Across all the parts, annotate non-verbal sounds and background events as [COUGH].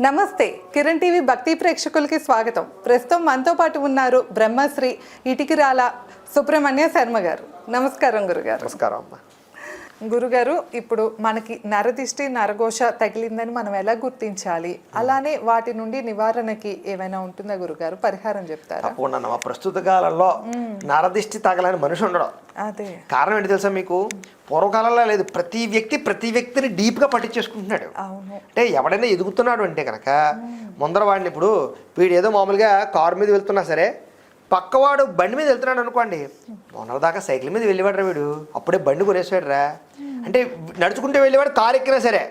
నమస్తే కిరణ్ టీవీ భక్తి ప్రేక్షకులకి స్వాగతం. ప్రస్తుతం మనతో పాటు ఉన్నారు బ్రహ్మశ్రీ ఇటికిరాల సుబ్రహ్మణ్య శర్మ గారు. నమస్కారం గురుగారు. నమస్కారం అమ్మా. గురుగారు ఇప్పుడు మనకి నరదిష్టి నరఘోష తగిలిందని మనం ఎలా గుర్తించాలి? అలానే వాటి నుండి నివారణకి ఏమైనా ఉంటుందా గురుగారు? పరిహారం చెప్తారా? తప్పకుండా. ప్రస్తుత కాలంలో నరదిష్టి తగలని మనిషి ఉండడం. అదే. కారణం ఏంటి తెలుసా మీకు? పూర్వకాలంలో లేదు. ప్రతి వ్యక్తి ప్రతి వ్యక్తిని డీప్గా పట్టించేసుకుంటున్నాడు. అంటే ఎవడైనా ఎదుగుతున్నాడు అంటే కనుక ముందర వాడిని ఇప్పుడు వీడు ఏదో మామూలుగా కారు మీద వెళ్తున్నా సరే పక్కవాడు బండి మీద వెళ్తున్నాడు అనుకోండి మొన్నటి దాకా సైకిల్ మీద వెళ్ళేవాడు వీడు? అప్పుడే బండి కొనేసాడు రా అంటే నడుచుకుంటే వెళ్ళేవాడు కారు ఎక్కినా సరే.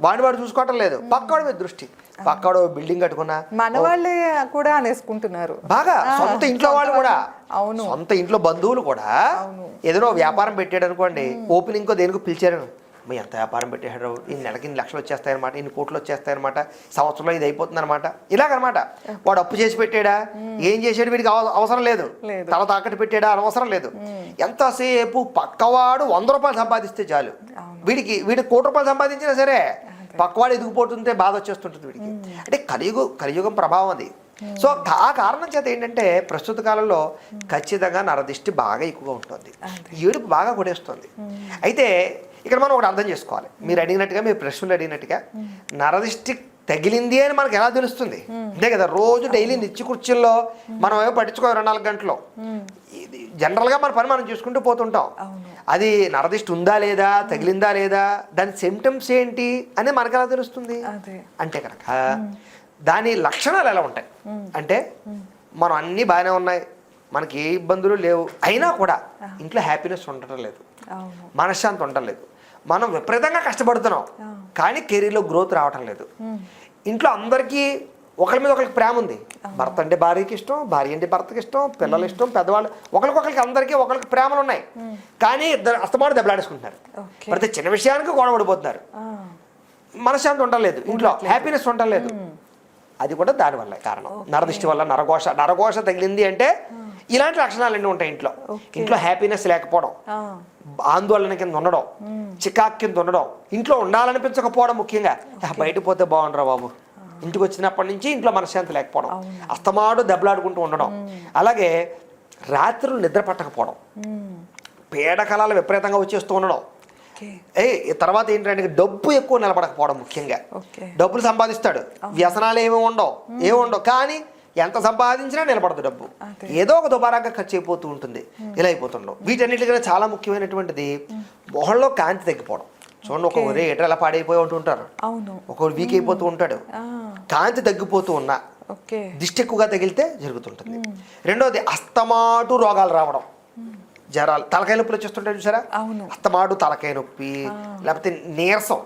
వాడిని వాడు చూసుకోవటం లేదు. పక్కవాడు మీద దృష్టి. పక్కవాడు బిల్డింగ్ కట్టుకున్నా మన వాళ్ళే కూడా అనేసుకుంటున్నారు. బాగా. సొంత ఇంట్లో వాళ్ళు కూడా. అవును. సొంత ఇంట్లో బంధువులు కూడా. ఏదైనా వ్యాపారం పెట్టాడు అనుకోండి ఓపెనింగ్ దేనికి పిలిచారు మీ ఎంత వ్యాపారం పెట్టాడు ఈ నెలకి ఇన్ని లక్షలు వచ్చేస్తాయన్నమాట ఇన్ని కోట్లు వచ్చేస్తాయన్నమాట సంవత్సరంలో ఇది అయిపోతుంది అనమాట ఇలాగనమాట. వాడు అప్పు చేసి పెట్టాడా? ఏం చేసాడు వీడికి అవ- అవసరం లేదు. తల తాకట్టు పెట్టాడా? అవసరం లేదు. ఎంతసేపు పక్కవాడు వంద రూపాయలు సంపాదిస్తే చాలు. వీడికి వీడి కోటి రూపాయలు సంపాదించినా సరే పక్కవాడు ఎదిగిపోతుంటే బాధ వచ్చేస్తుంటుంది వీడికి. అంటే కలియుగ కలియుగం ప్రభావం అది. సో ఆ కారణం చేత ఏంటంటే ప్రస్తుత కాలంలో ఖచ్చితంగా నరదిష్టి బాగా ఎక్కువగా ఉంటుంది. ఏడుపు బాగా కొడేస్తుంది అయితే ఇక్కడ మనం ఒకటి అర్థం చేసుకోవాలి. మీరు అడిగినట్టుగా మీరు ప్రశ్నలు అడిగినట్టుగా నరదిష్టి తగిలింది అని మనకు ఎలా తెలుస్తుంది? అంతే కదా రోజు డైలీ నిత్య కుర్చీల్లో మనం ఏమో పట్టించుకో ఇరవై నాలుగు గంటలు. ఇది జనరల్గా మన పని మనం చూసుకుంటూ పోతుంటాం. అది నరదిష్టి ఉందా లేదా తగిలిందా లేదా దాని సిమ్టమ్స్ ఏంటి అని మనకు ఎలా తెలుస్తుంది? అంటే కనుక దాని లక్షణాలు ఎలా ఉంటాయి? అంటే మనం అన్నీ బాగానే ఉన్నాయి మనకి ఏ ఇబ్బందులు లేవు అయినా కూడా ఇంట్లో హ్యాపీనెస్ ఉండటం లేదు. మనశ్శాంతి ఉండటం లేదు. మనం విపరీతంగా కష్టపడుతున్నాం. కానీ కెరీర్లో గ్రోత్ రావటం లేదు. ఇంట్లో అందరికీ ఒకరి మీద ఒకరికి ప్రేమ ఉంది. భర్త అంటే భార్యకి ఇష్టం భార్య అంటే భర్తకి ఇష్టం పిల్లలు ఇష్టం పెద్దవాళ్ళు ఒకరికొకరికి అందరికీ ఒకరికి ప్రేమలు ఉన్నాయి. కానీ ఇద్దరు అస్తమాను దెబ్బలాడేసుకుంటున్నారు. ప్రతి చిన్న విషయానికి గొడవ పడిపోతున్నారు. మనశ్శాంతి ఉండలేదు ఇంట్లో హ్యాపీనెస్ ఉండలేదు అది కూడా దానివల్ల కారణం. నరదృష్టి వల్ల నరఘోష నరఘోష తగిలింది అంటే ఇలాంటి లక్షణాలు అన్నీ ఉంటాయి ఇంట్లో. ఇంట్లో హ్యాపీనెస్ లేకపోవడం ఆందోళన కింద ఉండడం చికాక్ కింద ఉండడం ఇంట్లో ఉండాలనిపించకపోవడం ముఖ్యంగా. "ఆ, బయట పోతే బాగుండరా బాబు? ఇంటికి వచ్చినప్పటి నుంచి ఇంట్లో మనశ్శాంతి లేకపోవడం అస్తమాడు దెబ్బలాడుకుంటూ ఉండడం. అలాగే రాత్రులు నిద్ర పట్టకపోవడం. పీడకలాలు విపరీతంగా వచ్చేస్తూ ఉండడం. ఏ తర్వాత ఏంటంటే డబ్బు ఎక్కువ నిలబడకపోవడం ముఖ్యంగా. డబ్బులు సంపాదిస్తాడు. వ్యసనాలు ఏమి ఉండవు. ఏమి ఉండవు. కానీ ఎంత సంపాదించినా నిలబడదు డబ్బు. ఏదో ఒక దుబారాగా ఖర్చు అయిపోతూ ఉంటుంది. ఇలా అయిపోతుండవు. వీటన్నిటికన్నా చాలా ముఖ్యమైనటువంటిది మొహంలో కాంతి తగ్గిపోవడం. చూడండి ఒక్కొక్కరు ఏటర్ ఎలా పాడైపోయి ఉంటుంటారు ఒక్కొక్కరు వీక్ అయిపోతూ ఉంటాడు. కాంతి తగ్గిపోతూ ఉన్నా దిష్టి ఎక్కువగా తగిలితే జరుగుతుంటుంది. రెండోది అస్తమాటు రోగాలు రావడం. జ్వరాలు. తలకాయ నొప్పులు వచ్చేస్తుంటాయి చూసారా? అస్తమాటు తలకాయ నొప్పి లేకపోతే నీరసం.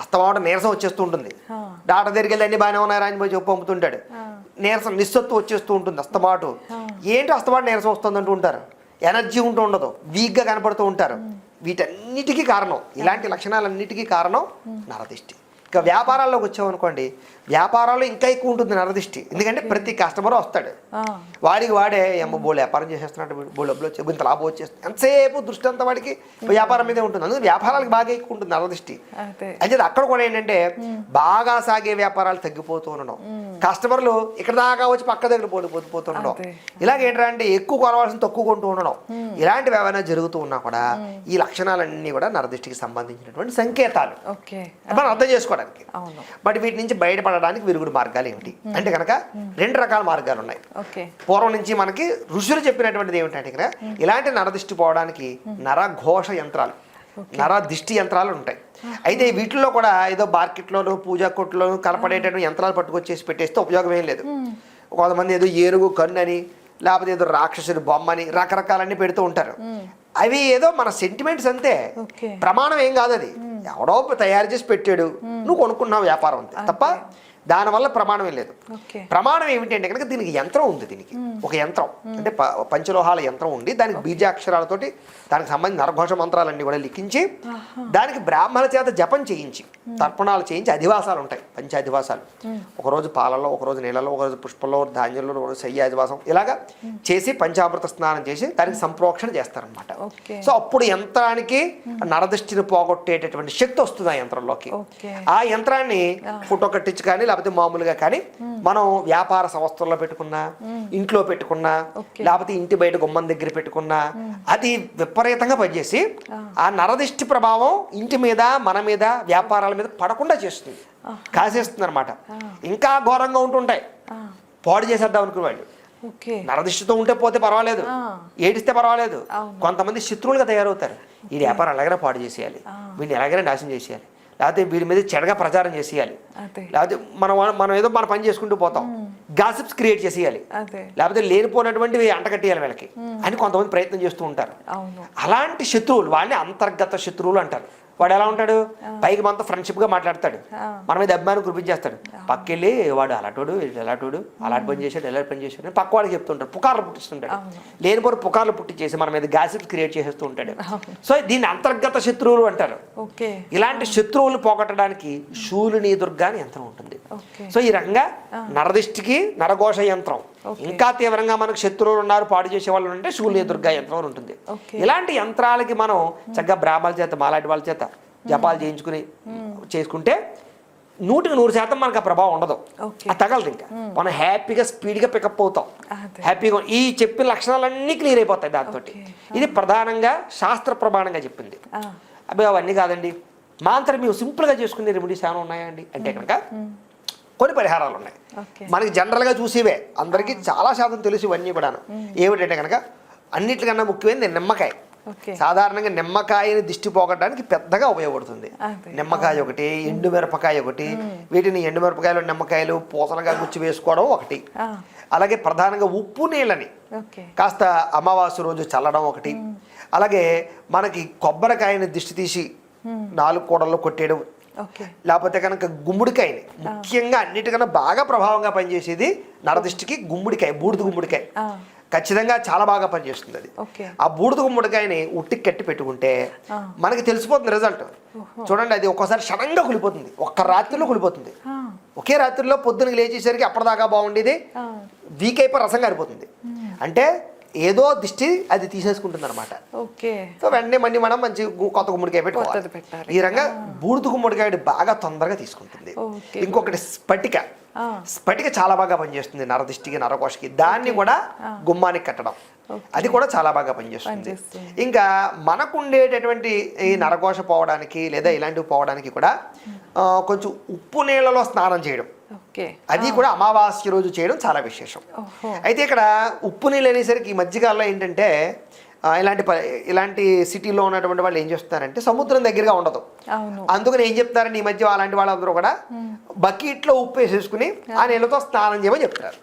అస్తమాట నీరసం వచ్చేస్తూ ఉంటుంది. డాక్టర్ దగ్గరికి వెళ్ళి అన్ని బాగానే ఉన్నారా అని చెప్పి పంపుతుంటాడు. నీరసం నిస్సత్తు వచ్చేస్తూ ఉంటుంది అస్తమాటు. ఏంటి అస్తమాటు నీరసం వస్తుంది అంటూ ఉంటారు? ఎనర్జీ ఉంటూ ఉండదు. వీక్గా కనపడుతూ ఉంటారు. వీటన్నిటికీ కారణం. ఇలాంటి లక్షణాలన్నిటికీ కారణం నరదిష్టి. ఇక వ్యాపారాల్లోకి వచ్చామనుకోండి వ్యాపారాల్లో ఇంకా ఎక్కువ ఉంటుంది నరదిష్టి. ఎందుకంటే ప్రతి కస్టమర్ వస్తాడు. వాడికి వాడే ఏమో బోల్ వ్యాపారం చేసేస్తున్నాడు బోల్ డబ్బులు వచ్చి ఇంత లాభం వచ్చేస్తుంది. ఎంతసేపు దృష్టి అంతా వాడికి వ్యాపారం మీదే ఉంటుంది. అందుకే వ్యాపారాలకు బాగా ఎక్కువ ఉంటుంది నరదృష్టి. అయితే అక్కడ కూడా ఏంటంటే బాగా సాగే వ్యాపారాలు తగ్గిపోతూ ఉండడం. కస్టమర్లు ఇక్కడ దాకా వచ్చి పక్క దగ్గర పోతూ పోతూ ఉండడం. అదే. ఇలాగ ఏంటంటే ఎక్కువ కొనవలసిన తక్కువ కొంటూ ఉండడం. ఇలాంటివి ఏమైనా జరుగుతూ ఉన్నా కూడా ఈ లక్షణాలన్నీ కూడా నరదృష్టికి సంబంధించినటువంటి సంకేతాలు. మనం అర్థం చేసుకోవడానికి అవును. బట్ వీటి నుంచి బయటపడడానికి విరుగుడు మార్గాలు ఏమిటి? అంటే కనుక రెండు రకాల మార్గాలు ఉన్నాయి. పూర్వం నుంచి మనకి ఋషులు చెప్పినటువంటిది ఏమిటంటే ఇక్కడ ఇలాంటి నరదిష్టి పోవడానికి నరఘోష యంత్రాలు నర దిష్టి యంత్రాలు ఉంటాయి. అయితే వీటిల్లో కూడా ఏదో మార్కెట్లోను పూజా కొట్లోను కనపడేటటువంటి యంత్రాలు పట్టుకొచ్చేసి పెట్టేస్తే ఉపయోగం ఏం లేదు. కొంతమంది ఏదో ఏనుగు కన్ను అని లేకపోతే ఏదో రాక్షసుడి బొమ్మ అని రకరకాలన్నీ పెడుతూ ఉంటారు. అవి ఏదో మన సెంటిమెంట్స్ అంతే. ప్రమాణం ఏం కాదు అది ఎవడో తయారు చేసి పెట్టాడు. నువ్వు కొనుక్కున్నావు వ్యాపారం అంతే. తప్ప దానివల్ల ప్రమాణం ఏం లేదు. ప్రమాణం ఏమిటంటే కనుక దీనికి యంత్రం ఉంది దీనికి. ఒక యంత్రం. అంటే పంచలోహాల యంత్రం ఉండి దానికి బీజాక్షరాలతోటి దానికి సంబంధించిన నరఘోష మంత్రాలన్నీ కూడా లిఖించి దానికి బ్రాహ్మణ చేత జపం చేయించి తర్పణాలు చేయించి అధివాసాలు ఉంటాయి. పంచ అధివాసాలు ఒకరోజు పాలలో ఒకరోజు నీళ్ళలో ఒకరోజు పుష్పంలో ధాన్యంలో ఒకరోజు శయ్య అధివాసం ఇలాగా చేసి పంచామృత స్నానం చేసి దానికి సంప్రోక్షణ చేస్తారనమాట సో అప్పుడు యంత్రానికి నరదృష్టిని పోగొట్టేటటువంటి శక్తి వస్తుంది ఆ యంత్రంలోకి. ఆ యంత్రాన్ని ఫోటో కట్టించి కానీ లేకపోతే మామూలుగా కానీ మనం వ్యాపార సంస్థల్లో పెట్టుకున్నా ఇంట్లో పెట్టుకున్నా. లేకపోతే ఇంటి బయట గుమ్మం దగ్గర పెట్టుకున్నా అది విపరీతంగా పనిచేసి ఆ. నరదిష్టి ప్రభావం ఇంటి మీద మన మీద వ్యాపారాల మీద పడకుండా చేస్తుంది. కాసేస్తుంది అనమాట ఇంకా ఘోరంగా ఉంటుంటాయి. పాడు చేసేద్దాం అనుకునే వాళ్ళు. నరదిష్టితో ఉంటే పోతే పర్వాలేదు. ఏడిస్తే పర్వాలేదు. కొంతమంది శత్రువులుగా తయారవుతారు. ఈ వ్యాపారం ఎలాగైనా పాడు చేసేయాలి. వీడిని ఎలాగైనా నాశనం చేసేయాలి. లేకపోతే వీడి మీద చెడగా ప్రచారం చేసేయాలి. లేకపోతే మనం మనం ఏదో మన పని చేసుకుంటూ పోతాం. గాసిప్స్ క్రియేట్ చేసేయాలి. లేకపోతే లేనిపోయినటువంటివి అంటకట్టేయాలి వీళ్ళకి. అని కొంతమంది ప్రయత్నం చేస్తూ ఉంటారు. అలాంటి శత్రువులు వాళ్ళని అంతర్గత శత్రువులు అంటారు. వాడు ఎలా ఉంటాడు? పైకి మనతో ఫ్రెండ్షిప్గా మాట్లాడతాడు. మన మీద అభిమానం కురిపించేస్తాడు. పక్కెళ్ళి వాడు అలాంటోడు ఎలాంటోడు అలాంటి పని చేశాడు ఎలాంటి పని చేశాడు పక్క వాడికి చెప్తుంటాడు. పుకార్లు పుట్టిస్తుంటాడు. లేనిపోరు పుకార్లు పుట్టించేసి మన మీద గాసిప్స్ క్రియేట్ చేసేస్తూ ఉంటాడు. సో దీన్ని అంతర్గత శత్రువులు అంటారు. ఇలాంటి శత్రువులు పోగొట్టడానికి శూలిని దుర్గా అని యంత్రం ఉంటుంది. సో ఈ రకంగా నరదిష్టికి నరఘోష యంత్రం. ఇంకా తీవ్రంగా మనకు శత్రువులు ఉన్నారు పాడు చేసే వాళ్ళు ఉంటే శూలిని దుర్గా యంత్రం ఉంటుంది. ఇలాంటి యంత్రాలకి మనం చక్కగా బ్రాహ్మణుల చేత మాలాంటి వాళ్ళ చేత జపాలు చేయించుకుని చేసుకుంటే నూటికి నూరు శాతం మనకు ఆ ప్రభావం ఉండదు. అది తగలదు ఇంకా. మనం హ్యాపీగా స్పీడ్గా పికప్ అవుతాం. హ్యాపీగా ఈ చెప్పిన లక్షణాలన్నీ క్లియర్ అయిపోతాయి దాంతో. ఇది ప్రధానంగా శాస్త్ర ప్రమాణంగా చెప్పింది. ఆ, అబ్బాయి అవన్నీ కాదండి. మా అంతరం మేము సింపుల్గా చేసుకునే రెమెడీస్ ఏమైనా ఉన్నాయా అండి? అంటే కనుక కొన్ని పరిహారాలు ఉన్నాయి. మనకి జనరల్గా చూసేవే. అందరికీ చాలా శాతం తెలుసు ఇవన్నీ కూడాను. ఏమిటంటే కనుక అన్నిటికన్నా ముఖ్యమైనది నిమ్మకాయ. సాధారణంగా నిమ్మకాయని దిష్టి పోగొట్టడానికి పెద్దగా ఉపయోగపడుతుంది. నిమ్మకాయ ఒకటి ఎండు మిరపకాయ ఒకటి వీటిని ఎండు మిరపకాయలు నిమ్మకాయలు పూసలుగా గుచ్చి వేసుకోవడం ఒకటి. అలాగే ప్రధానంగా ఉప్పు నీళ్ళని కాస్త అమావాస్య రోజు చల్లడం ఒకటి. అలాగే మనకి కొబ్బరికాయని దిష్టి తీసి నాలుగు కూడల్లో కొట్టేయడం లేకపోతే కనుక గుమ్మడికాయని ముఖ్యంగా అన్నిటికన్నా బాగా ప్రభావంగా పనిచేసేది నరదిష్టికి గుమ్మడికాయ బూడిద గుమ్మడికాయ. ఖచ్చితంగా చాలా బాగా పనిచేస్తుంది అది. ఆ బూడిద గుమ్మడికాయని ఉట్టికి కట్టి పెట్టుకుంటే. మనకి తెలిసిపోతుంది రిజల్ట్. చూడండి అది ఒక్కోసారి సడన్గా కులిపోతుంది ఒక్క రాత్రిలో కులిపోతుంది ఒకే రాత్రిలో పొద్దున లేచేసరికి అప్పటిదాకా బాగుండేది. వీక్ అయిపోయి రసం కారిపోతుంది అంటే ఏదో దిష్టి అది తీసేసుకుంటుంది అనమాట ఓకే. సో వెంటనే మళ్ళీ మనం మంచి కొత్త గుమ్మడికాయ పెట్టుకోవాలి. ఈ రంగా బూడిద గుమ్మడికాయ బాగా తొందరగా తీసుకుంటుంది. ఇంకొకటి స్ఫటిక స్ఫటిక చాలా బాగా పనిచేస్తుంది. నరదిష్టికి నరకోశకి. దాన్ని కూడా గుమ్మానికి కట్టడం. అది కూడా చాలా బాగా పనిచేస్తుంది. ఇంకా మనకు ఉండేటటువంటి ఈ నరకోశ పోవడానికి లేదా ఇలాంటివి పోవడానికి కూడా కొంచెం ఉప్పు నీళ్ళలో స్నానం చేయడం. అది కూడా అమావాస్య రోజు చేయడం చాలా విశేషం. అయితే ఇక్కడ ఉప్పు నీళ్ళు అనేసరికి ఈ మధ్యకాలంలో ఏంటంటే ఇలాంటి ఇలాంటి సిటీలో ఉన్నటువంటి వాళ్ళు ఏం చేస్తున్నారంటే సముద్రం దగ్గరగా ఉండదు. అందుకని ఏం చెప్తారంటే ఈ మధ్య అలాంటి వాళ్ళందరూ కూడా బకెట్లో ఉప్పు వేసేసుకుని ఆ నీళ్ళతో స్నానం చేయమని చెప్తారు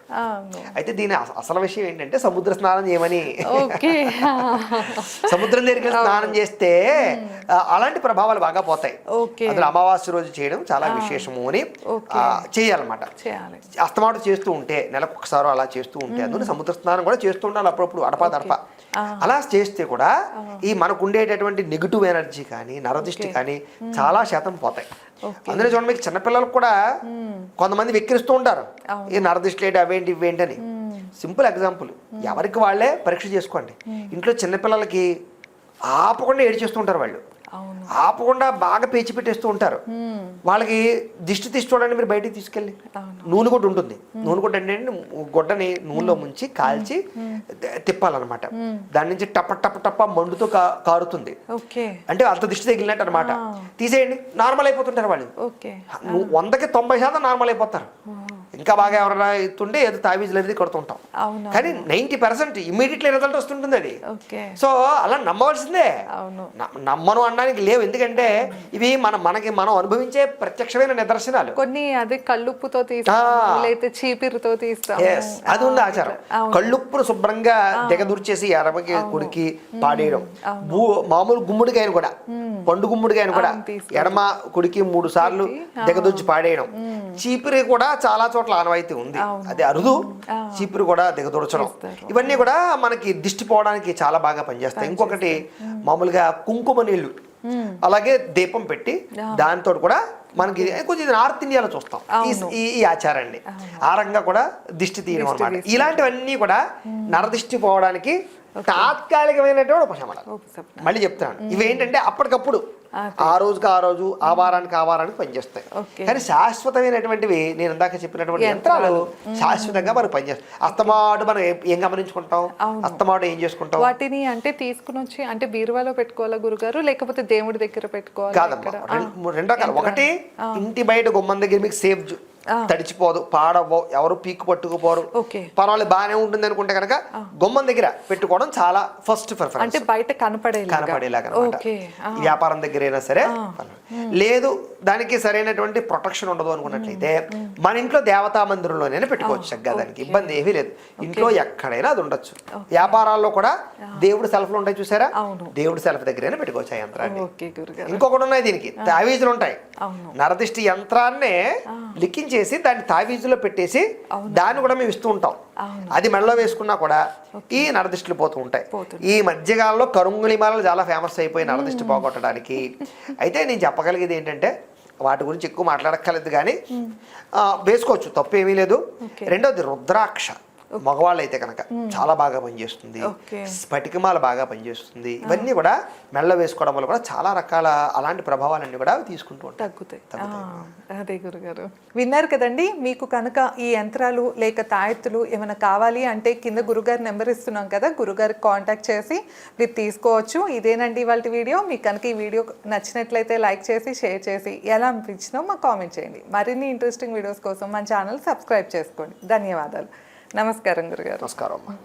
అయితే దీని అస- అసలు విషయం ఏంటంటే సముద్ర స్నానం చేయమని. [LAUGHS] సముద్రం దగ్గరికి వెళ్ళి స్నానం చేస్తే అలాంటి ప్రభావాలు బాగా పోతాయి. ఓకే. అందులో అమావాస్య రోజు చేయడం చాలా విశేషము అని చేయాలన్నమాట. చేయాలి. అస్తమాటు చేస్తూ ఉంటే నెలకు ఒకసారి అలా చేస్తూ ఉంటే అందులో సముద్ర స్నానం కూడా చేస్తూ ఉండాలి అప్పుడప్పుడు అడపా దడప. అలా చేస్తే కూడా ఈ మనకు ఉండేటటువంటి నెగిటివ్ ఎనర్జీ కానీ నరదృష్టి కానీ చాలా శాతం పోతాయి. అందులో చూడండి మీకు చిన్నపిల్లలకు కూడా కొంతమంది వెక్కిరిస్తూ ఉంటారు. ఈ నరదృష్టి ఏంటి అవేంటి ఇవేంటి అని. సింపుల్ ఎగ్జాంపుల్ ఎవరికి వాళ్ళే పరీక్ష చేసుకోండి. ఇంట్లో చిన్నపిల్లలకి ఆపకుండా ఏడ్చేస్తూ ఉంటారు వాళ్ళు. ఆపకుండా బాగా పేచి పెట్టేస్తూ ఉంటారు. వాళ్ళకి దిష్టి తీసి చూడండి మీరు బయటికి తీసుకెళ్ళి. నూనె గుడ్డ ఉంటుంది. నూనె గుడ్డ అంటే గుడ్డని నూనెలో ముంచి కాల్చి తిప్పాలన్నమాట. దాని నుంచి టప టప టప మండుతో కారుతుంది. అంటే అంత దిష్టి తగిలినట్టు అనమాట తీసేయండి. నార్మల్ అయిపోతుంటారు వాళ్ళు. వందకి తొంభై శాతం నార్మల్ అయిపోతారు. ఇంకా బాగా ఎవరైనా ఎత్తుంటే ఏదో తావీజులు అనేది కొడుతుంటాం. కానీ నైంటీ పర్సెంట్ ఇమీడియట్లీ రిజల్ట్ వస్తుంటుంది అది. సో అలా నమ్మవలసిందే. నమ్మను అనడానికి లేవు. ఎందుకంటే ఇవి మన మనకి మనం అనుభవించే ప్రత్యక్షమైన నిదర్శనాలు. కొన్ని అదే కళ్ళుప్పుతో లేకపోతే చీపిరితో Yes, అది ఉంది ఆచారం. కళ్ళుప్పును శుభ్రంగా దిగదుర్చేసి ఎరమకి కుడికి పాడేయడం. మామూలు గుమ్మడికాయను కూడా. పండు గుమ్మడికాయను కూడా. ఎడమ కుడికి మూడు సార్లు దిగదుర్చి పాడేయడం. చీపిరి కూడా చాలా చోట్ల ఆనవాయితీ ఉంది. అది అరుదు చీపురు కూడా దిగదుర్చడం. చేస్తారు. ఇవన్నీ కూడా మనకి దిష్టి పోవడానికి చాలా బాగా పనిచేస్తాయి. ఇంకొకటి మామూలుగా కుంకుమ నీళ్ళు. అలాగే దీపం పెట్టి దాంతో కూడా మనకి కొంచెం నార్త్ ఇండియాలో చూస్తాం. ఈ- ఈ ఆచారాన్ని. ఆ రకంగా కూడా దిష్టి తీయడం అనమాట ఇలాంటివన్నీ కూడా నరదిష్టి పోవడానికి తాత్కాలికమైనటువంటి ఉపశమనం ఉపశమనం. మళ్ళీ చెప్తాను ఇవేంటంటే అప్పటికప్పుడు ఆ రోజుకి ఆ రోజు ఆ వారానికి ఆ వారానికి పనిచేస్తాయి. కానీ శాశ్వతమైనటువంటివి నేను ఇందాక చెప్పినటువంటి యంత్రాలు. శాశ్వతంగా మనకు పనిచేస్తాయి. అస్తమాటు మనం ఏం- గమనించుకుంటాం? అస్తమాటు ఏం చేసుకుంటాం? వాటిని అంటే తీసుకుని వచ్చి అంటే బీరువాలో పెట్టుకోవాలా గురుగారు? లేకపోతే దేవుడి దగ్గర పెట్టుకోవాలా కాదమ్మా? రెండు రకాలు ఒకటి ఇంటి బయట గుమ్మం దగ్గర మీకు సేఫ్ తడిచిపోదు పాడవు ఎవరు పీక్కు పట్టుకుపోరు. పర్వాలేదు బాగానే ఉంటుంది అనుకుంటే కనుక గుమ్మం దగ్గర పెట్టుకోవడం చాలా ఫస్ట్ ప్రిఫరెన్స్ అంటే బయట కనపడేలాగా. కనపడేలాగా వ్యాపారం దగ్గర అయినా సరే లేదు దానికి సరైనటువంటి ప్రొటెక్షన్ ఉండదు అనుకున్నట్లయితే మన ఇంట్లో దేవతా మందిరంలోనే పెట్టుకోవచ్చు చక్కగా దానికి. ఇబ్బంది ఏమీ లేదు. ఇంట్లో ఎక్కడైనా అది ఉండొచ్చు. వ్యాపారాల్లో కూడా దేవుడు సెల్ఫ్లు ఉంటాయి చూసారా. దేవుడు సెల్ఫ్ దగ్గరైనా పెట్టుకోవచ్చు ఆ యంత్రాన్ని. ఇంకొకటి ఉన్నాయి దీనికి. తావీజులు ఉంటాయి. నరదిష్టి యంత్రాన్నే లిక్కించేసి దాన్ని తావీజులో పెట్టేసి దాన్ని కూడా మేము ఇస్తూ ఉంటాం. అది మెడలో వేసుకున్నా కూడా ఈ నరదిష్టిలు పోతూ ఉంటాయి. ఈ మధ్యకాలంలో కరుంగులి మాలలు చాలా ఫేమస్ అయిపోయి నరదిష్టి పోగొట్టడానికి. అయితే నేను చెప్పగలిగేది ఏంటంటే వాటి గురించి ఎక్కువ మాట్లాడక్కర్లేదు కానీ వేసుకోవచ్చు. తప్పు ఏమీ లేదు. రెండోది రుద్రాక్ష. మగవాళ్ళు అయితే కనుక చాలా బాగా పనిచేస్తుంది. స్ఫటికమాల బాగా పనిచేస్తుంది. ఇవన్నీ కూడా మెళ్ళ వేసుకోవడం వల్ల కూడా చాలా రకాల అలాంటి ప్రభావాలన్నీ కూడా తీసుకుంటూ ఉంటాయి. తగ్గుతాయి. అదే గురుగారు. విన్నారు కదండి మీకు కనుక ఈ యంత్రాలు లేక తాయెత్తులు ఏమైనా కావాలి అంటే కింద గురుగారు నెంబర్ ఇస్తున్నాం కదా గురుగారికి కాంటాక్ట్ చేసి మీరు తీసుకోవచ్చు. ఇదేనండి ఇవాళ వీడియో. మీకు కనుక ఈ వీడియో నచ్చినట్లయితే లైక్ చేసి షేర్ చేసి ఎలా అనిపించినో మాకు కామెంట్ చేయండి. మరిన్ని ఇంట్రెస్టింగ్ వీడియోస్ కోసం మన ఛానల్ సబ్స్క్రైబ్ చేసుకోండి. ధన్యవాదాలు. నమస్కారం గురుగారు. నమస్కారం అమ్మా.